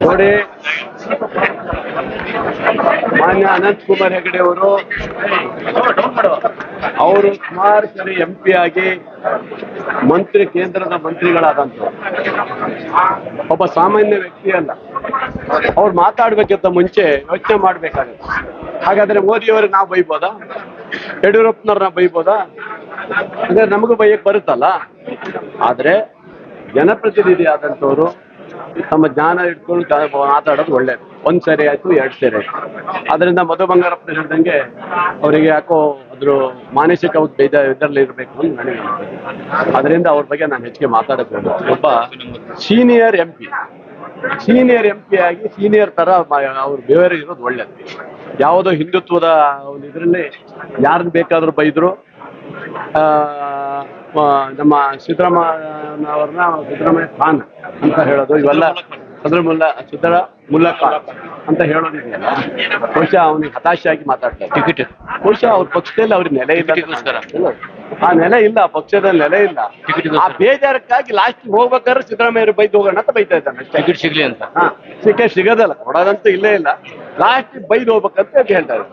ನೋಡಿ, ಮಾನ್ಯ ಅನಂತ್ ಕುಮಾರ್ ಹೆಗಡೆ ಅವರು ಅವರು ಸುಮಾರು ಸರಿ ಎಂ ಪಿ ಆಗಿ ಮಂತ್ರಿ, ಕೇಂದ್ರದ ಮಂತ್ರಿಗಳಾದಂತ ಒಬ್ಬ ಸಾಮಾನ್ಯ ವ್ಯಕ್ತಿ ಅಲ್ಲ. ಅವ್ರು ಮಾತಾಡ್ಬೇಕಿಂತ ಮುಂಚೆ ಯೋಚನೆ ಮಾಡ್ಬೇಕಾಗುತ್ತೆ. ಹಾಗಾದ್ರೆ ಮೋದಿಯವ್ರಿಗೆ ನಾವು ಬೈಬೋದಾ? ಯಡಿಯೂರಪ್ಪನವ್ರನ್ನ ಬೈಬೋದಾ? ಅಂದ್ರೆ ನಮಗೂ ಬೈಯಕ್ ಬರುತ್ತಲ್ಲ. ಆದ್ರೆ ಜನಪ್ರತಿನಿಧಿ ಆದಂಥವ್ರು ತಮ್ಮ ಜ್ಞಾನ ಇಟ್ಕೊಂಡು ಮಾತಾಡೋದು ಒಳ್ಳೇದು. ಒಂದ್ ಸರಿ ಆಯ್ತು ಎರಡ್ ಸರಿ ಅದರಿಂದ ಮಧು ಬಂಗಾರಪ್ಪ ಹೇಳ್ದಂಗೆ ಅವರಿಗೆ ಯಾಕೋ ಅದ್ರ ಮಾನಸಿಕ ಇದರಲ್ಲಿ ಇರಬೇಕು ಅಂತ ನನಗೆ ಅದರಿಂದ ಅವ್ರ ಬಗ್ಗೆ ನಾನು ಹೆಚ್ಚಿಗೆ ಮಾತಾಡಕ್. ಒಬ್ಬ senior M P senior M P ಆಗಿ ಸೀನಿಯರ್ ತರ ಅವ್ರ ಬೇರೆ ಇರೋದು ಒಳ್ಳೇದು. ಯಾವುದೋ ಹಿಂದುತ್ವದ ಒಂದು ಇದರಲ್ಲಿ ಯಾರನ್ನ ಬೇಕಾದ್ರೂ ಬೈದ್ರು ಆ, ನಮ್ಮ ಸಿದ್ದರಾಮಯ್ಯ ಅವ್ರನ್ನ ಸಿದ್ದರಾಮಯ್ಯ ಖಾನ್ ಅಂತ ಹೇಳೋದು. ಇವೆಲ್ಲ ಮುಲ್ಲ ಸಿದ್ದರ ಮುಲ್ಲ ಖಾನ್ ಅಂತ ಹೇಳೋದಿದೆಯಲ್ಲ ಬಹುಶಃ ಅವನಿಗೆ ಹತಾಶೆಯಾಗಿ ಮಾತಾಡ್ತಾರೆ ಟಿಕೆಟ್ ಬಹುಶಃ ಅವ್ರ ಪಕ್ಷದಲ್ಲಿ ಅವ್ರಿಗೆ ನೆಲೆ ಇಲ್ಲ. ಆ ನೆಲೆ ಇಲ್ಲ ಪಕ್ಷದಲ್ಲಿ ನೆಲೆ ಇಲ್ಲ. ಆ ಬೇಜಾರಕ್ಕಾಗಿ ಲಾಸ್ಟ್ ಹೋಗ್ಬೇಕಾದ್ರೆ ಸಿದ್ದರಾಮಯ್ಯ ಬೈದು ಹೋಗೋಣ ಅಂತ ಬೈತಾ ಇದ್ದಾನೆ ಟಿಕೆಟ್ ಸಿಗ್ಲಿ ಅಂತ. ಹಾ ಸಿಕ್ಕೇ ಸಿಗೋದಲ್ಲ ಕೊಡೋದಂತೂ ಇಲ್ಲೇ ಇಲ್ಲ. ಲಾಸ್ಟ್ ಬೈದು ಹೋಗ್ಬೇಕಂತ ಹೇಳ್ತಾರೆ